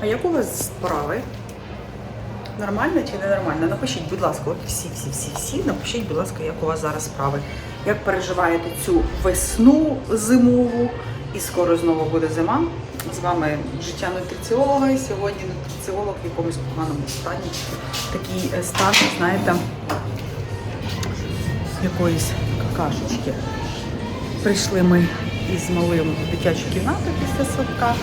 А як у вас справи? Нормально чи ненормально? Напишіть, будь ласка, от всі, всі, всі, всі, напишіть, будь ласка, як у вас зараз справи. Як переживаєте цю весну зимову? І скоро знову буде зима. З вами життя нутриціолога. І сьогодні нутриціолог в якомусь поганому стані. Такий е, стан, знаєте, якоїсь какашечки. Прийшли ми із малим в кімнату після садка.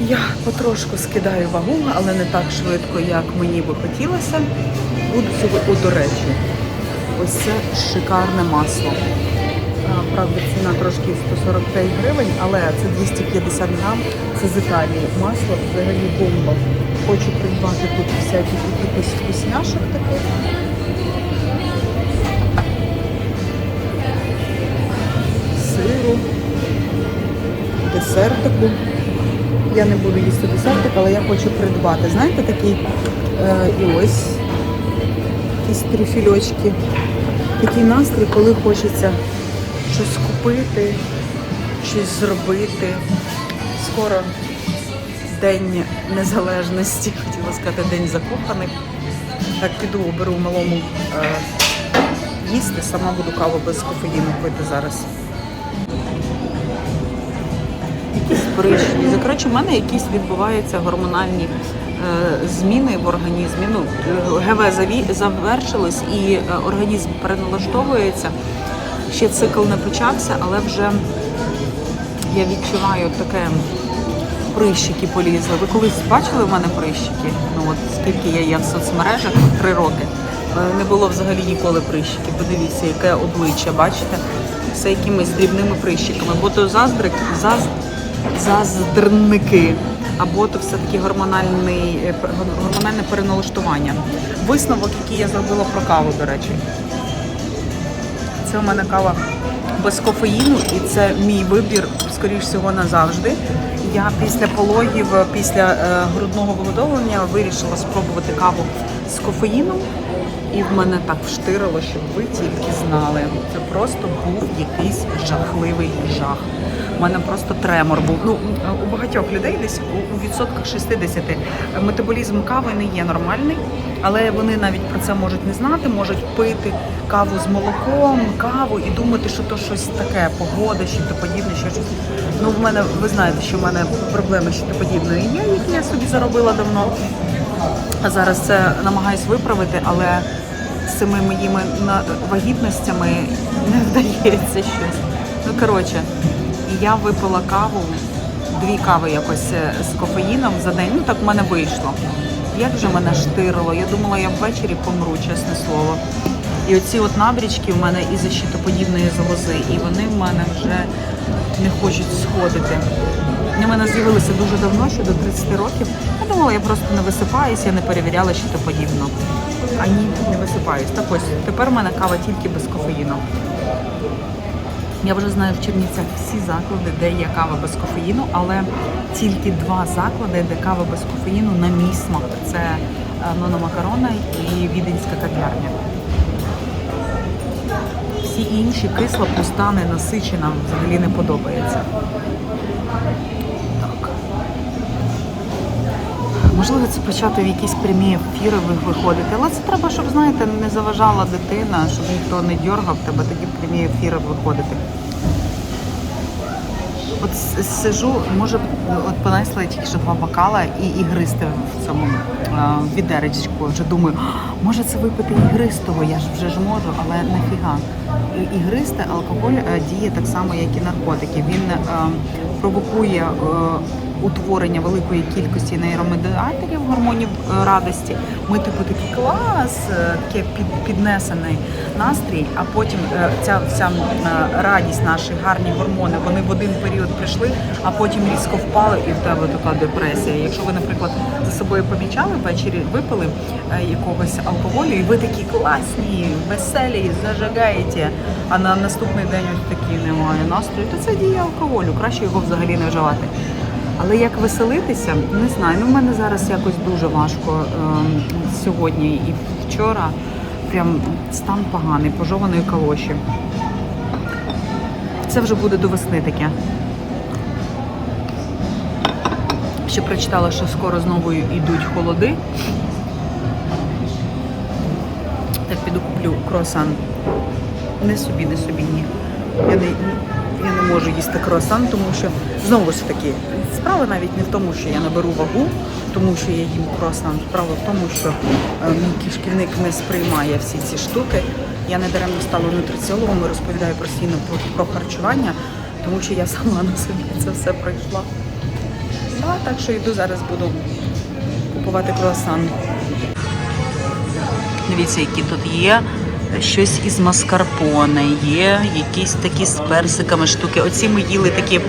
Я потрошку скидаю вагу, але не так швидко, як мені би хотілося. Буду сьогодні, о, до речі, ось це шикарне масло. Правда, ціна трошки 145 гривень, але це 250 грам, це з Італії. Масло взагалі бомба. Хочу придбати тут всяких якихось вкусняшок таких. Сиру, десертику. Я не буду їсти десертик, але я хочу придбати. Знаєте, такий е, і ось якісь трюфільочки. Такий настрій, коли хочеться щось купити, щось зробити. Скоро День Незалежності, хотіла сказати, День закоханих. Так піду, беру малому е, їсти, сама буду каву без кофеїну пити зараз. Пришні. Коротше, в мене якісь відбуваються гормональні е, зміни в організмі. Ну, ГВ завершилось і е, організм переналаштовується. Ще цикл не почався, але вже я відчуваю таке прищики полізли. Ви колись бачили в мене прищики? Ну от скільки я є в соцмережах? Три роки. Е, Не було взагалі ніколи прищиків. Подивіться, яке обличчя, бачите? Все якимись дрібними прищиками. Бо то заздрик, заз, заздрники, або то все-таки е, гормональне переналаштування. Висновок, який я зробила про каву, до речі. Це у мене кава без кофеїну, і це мій вибір, скоріш всього, назавжди. Я після пологів, після е, грудного вигодовування вирішила спробувати каву з кофеїном. І в мене так вштирило, щоб ви тільки знали. Це просто був якийсь жахливий жах. У мене просто тремор був. Ну у багатьох людей десь у- відсотках 60 метаболізм кави не є нормальний, але вони навіть про це можуть не знати, можуть пити каву з молоком, каву і думати, що то щось таке, погода, що то подібне, що. Ну, в мене ви знаєте, що в мене проблеми що то подібне є, які я собі заробила давно. А зараз це намагаюсь виправити, але цими моїми вагітностями не вдається щось. Ну коротше, я випила каву, дві кави якось е, з кофеїном за день. Ну так в мене вийшло. Як же мене штирило? Я думала, я ввечері помру, чесне слово. І оці от набрічки в мене із защитоподібної залози, і вони в мене вже не хочуть сходити. Вони в мене з'явилися дуже давно, ще до 30 років. Я думала, я просто не висипаюсь, я не перевіряла, що то подібно. А ні, не висипаюсь. Так ось, тепер в мене кава тільки без кофеїну. Я вже знаю в Чернівцях всі заклади, де є кава без кофеїну, але тільки два заклади, де кава без кофеїну на мій смак. Це е, Нона Макарона і Віденська кав'ярня. Всі інші кисла, пуста, ненасичена, взагалі не подобається. Так. Можливо, це почати в якісь прямі ефіри виходити, але це треба, щоб, знаєте, не заважала дитина, щоб ніхто не дьоргав тебе, тоді в прямі ефіри виходити. От сижу, може, от понесли тільки що два бокала і ігристи в цьому в відеречку. Вже думаю, може це випити ігристого, я ж вже ж можу, але нафіга. Ігристе алкоголь е, діє так само, як і наркотики. Він е, провокує е, утворення великої кількості нейромедіаторів, гормонів е, радості. Ми типу такий клас, е, таке під, піднесений настрій, а потім е, ця вся е, радість, наші гарні гормони, вони в один період прийшли, а потім різко впали, і в тебе така депресія. Якщо ви, наприклад, за собою помічали, ввечері випили е, якогось алкоголю, і ви такі класні, веселі, зажигаєте, а на наступний день ось такий немає настрою, то це діє алкоголю, краще його взагалі не вживати. Але як веселитися, не знаю. Ну, в мене зараз якось дуже важко ем, сьогодні і вчора. Прям стан поганий, пожованої калоші. Це вже буде до весни таке. Ще прочитала, що скоро знову йдуть холоди. Так піду куплю круасан. Не собі, не собі, ні. Я не, я не можу їсти круасан, тому що знову ж таки, справа навіть не в тому, що я наберу вагу, тому що я їм круасан. Справа в тому, що е, мій кишківник не сприймає всі ці штуки. Я не даремно стала нутриціологом і розповідаю постійно про, про харчування, тому що я сама на собі це все пройшла. Да, так що йду зараз буду купувати круасан. Дивіться, які тут є. Щось із маскарпоне, є якісь такі з персиками штуки. Оці ми їли такі е,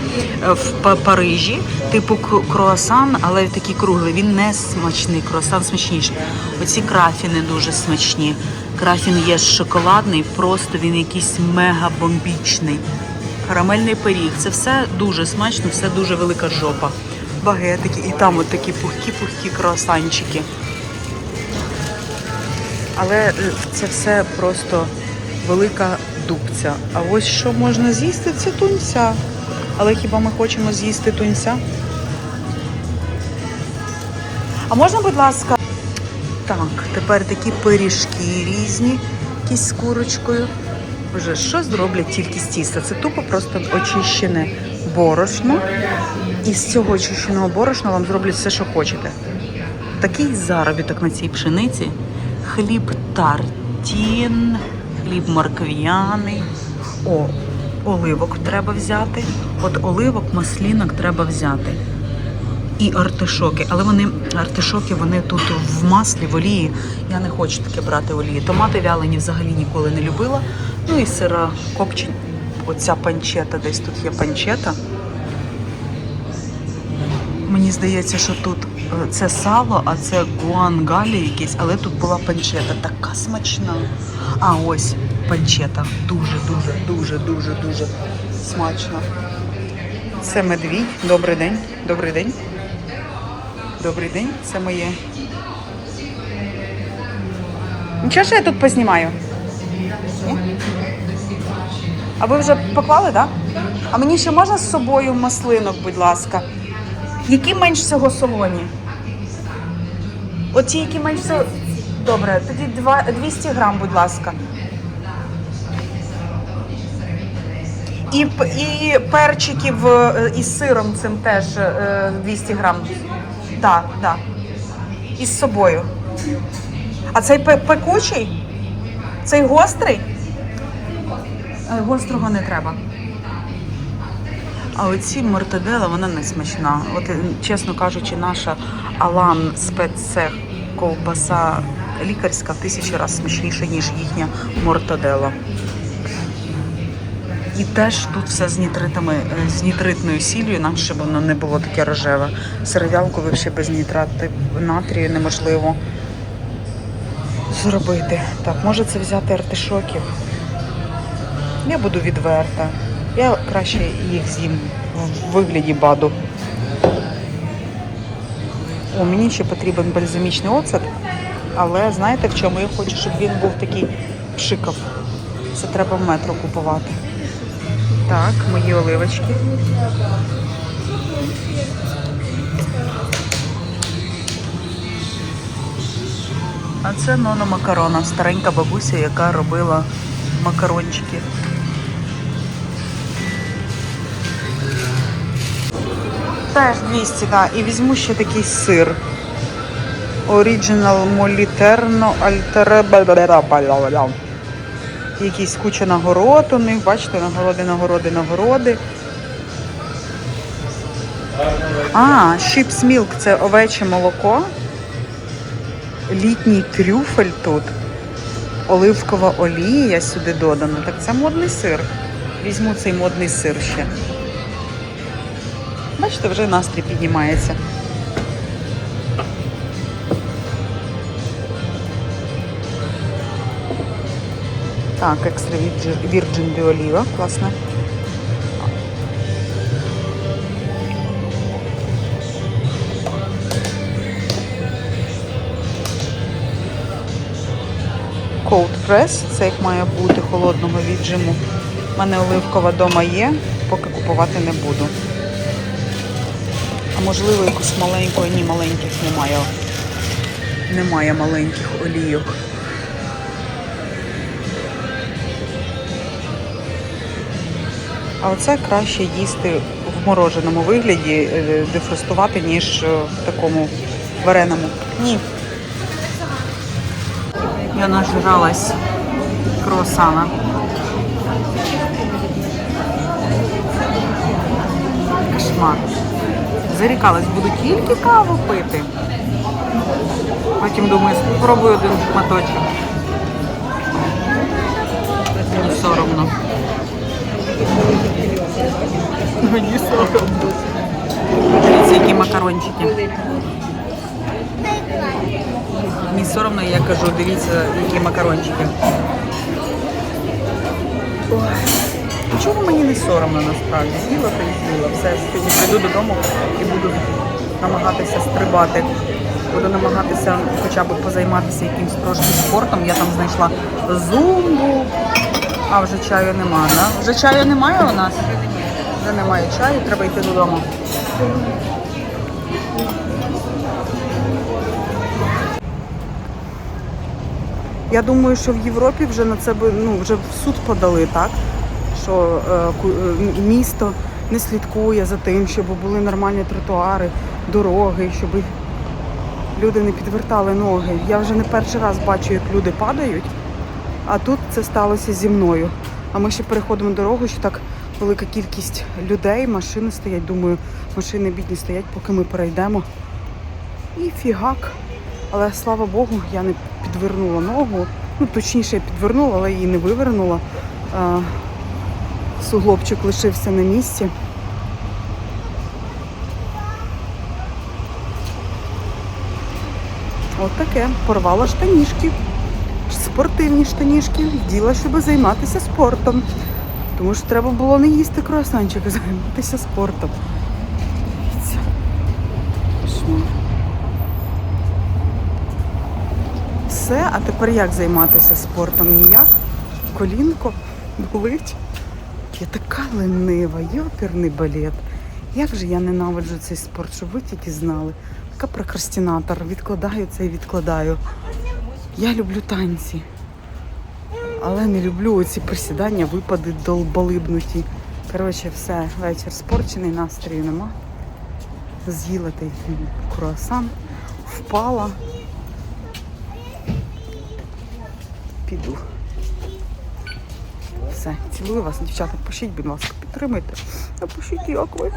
в Парижі, типу кру- круасан, але такий круглий. Він не смачний, круасан смачніший. Оці крафіни дуже смачні. Крафін є шоколадний, просто він якийсь мега бомбічний. Карамельний пиріг. Це все дуже смачно, все дуже велика жопа. Багетики, і там от такі пухкі-пухкі круасанчики. Але е, це все просто велика дубця. А ось що можна з'їсти, це тунця. Але хіба ми хочемо з'їсти тунця? А можна, будь ласка. Так, тепер такі пиріжки різні, якісь з курочкою. Боже, що зроблять тільки з тіста? Це тупо просто очищене борошно. І з цього очищеного борошна вам зроблять все, що хочете. Такий заробіток на цій пшениці. Хліб тартін, хліб моркв'яний. О, оливок треба взяти. От оливок, маслінок треба взяти. І артишоки. Але вони артишоки вони тут в маслі, в олії. Я не хочу таке брати олії. Томати вялені взагалі ніколи не любила. Ну і сира копчень. Оця панчета, десь тут є панчета. Мені здається, що тут е, це сало, а це гуангалі якийсь, але тут була панчета. Така смачна. А ось панчета. Дуже, дуже, дуже, дуже, смачно. Це медвідь. Добрий день. Добрий день. Добрий день. Це моє. Нічого, що я тут познімаю? Ні? А ви вже поклали, так? Да? А мені ще можна з собою маслинок, будь ласка. Які менш всього солоні? Оті, які менш всього. Добре, тоді 200 грам, будь ласка. І, і перчиків е, із сиром цим теж е, 200 грам. Так, так. Із собою. А цей пекучий? Цей гострий? Е, Гострого не треба. А оці мортадела, вона не смачна. От, е, чесно кажучи, наша Алан спеццех ковбаса лікарська в тисячі разів смачніша, ніж їхня мортадела. І теж тут все з нітритами, е, з нітритною сіллю, інакше воно не було таке рожеве. Сировялку взагалі без нітрати натрію неможливо зробити. Так, може це взяти артишоків. Я буду відверта. Я краще їх з'їм в вигляді баду. О, мені ще потрібен бальзамічний оцет, але знаєте в чому? Я хочу, щоб він був такий пшикав. Це треба в метро купувати. Так, мої оливочки. А це Нона Макарона, старенька бабуся, яка робила макарончики. Теж 200, так. І візьму ще такий сир. Original Moliterno Altere Якісь куча нагород у них, бачите, нагороди, нагороди, нагороди. А, Sheep's Milk – це овече молоко. Літній трюфель тут. Оливкова олія сюди додана. Так це модний сир. Візьму цей модний сир ще. Бачите, вже настрій піднімається. Так, екстра virgin oliva, класно. Cold press, це як має бути холодного віджиму. У мене оливкова дома є, поки купувати не буду. Можливо, якусь маленьку, ні, маленьких немає. Немає маленьких олійок. А оце краще їсти в мороженому вигляді, е, дефростувати, ніж е, в такому вареному. Ні. Я нажралась круасана. Кошмар. Зарікалась, буду тільки каву пити. Потім думаю, спробую один шматочок. Мені соромно. Мені соромно. Дивіться, які макарончики. Мені соромно, я кажу, дивіться, які макарончики. Ой. Нічого мені не соромно насправді. З'їла то і з'їла. Все, сьогодні прийду додому і буду намагатися стрибати. Буду намагатися хоча б позайматися якимсь трошки спортом. Я там знайшла зумбу, а вже чаю нема, да? Вже чаю немає у нас? Вже немає чаю, треба йти додому. Я думаю, що в Європі вже на це би ну вже в суд подали, так? Що е, е, місто не слідкує за тим, щоб були нормальні тротуари, дороги, щоб люди не підвертали ноги. Я вже не перший раз бачу, як люди падають, а тут це сталося зі мною. А ми ще переходимо дорогу, що так велика кількість людей, машини стоять. Думаю, машини бідні стоять, поки ми перейдемо. І фігак. Але слава Богу, я не підвернула ногу. Ну, точніше, я підвернула, але її не вивернула. Суглобчик лишився на місці. От таке. Порвала штанішки. Спортивні штанішки. Вділа, щоб займатися спортом. Тому що треба було не їсти круасанчик, а займатися спортом. Дивіться. Все, а тепер як займатися спортом? Ніяк. Колінко болить. Я така ленива, йоперний балет. Як же я ненавиджу цей спорт, щоб ви тільки знали. Така прокрастинатор. Відкладаю це і відкладаю. Я люблю танці. Але не люблю оці присідання, випади долболибнуті. Коротше, все, вечір спорчений, настрою нема. З'їла той круасан, впала. Піду. Все, цілую вас, дівчата. Пишіть, будь ласка, підтримайте. Напишіть, як ви.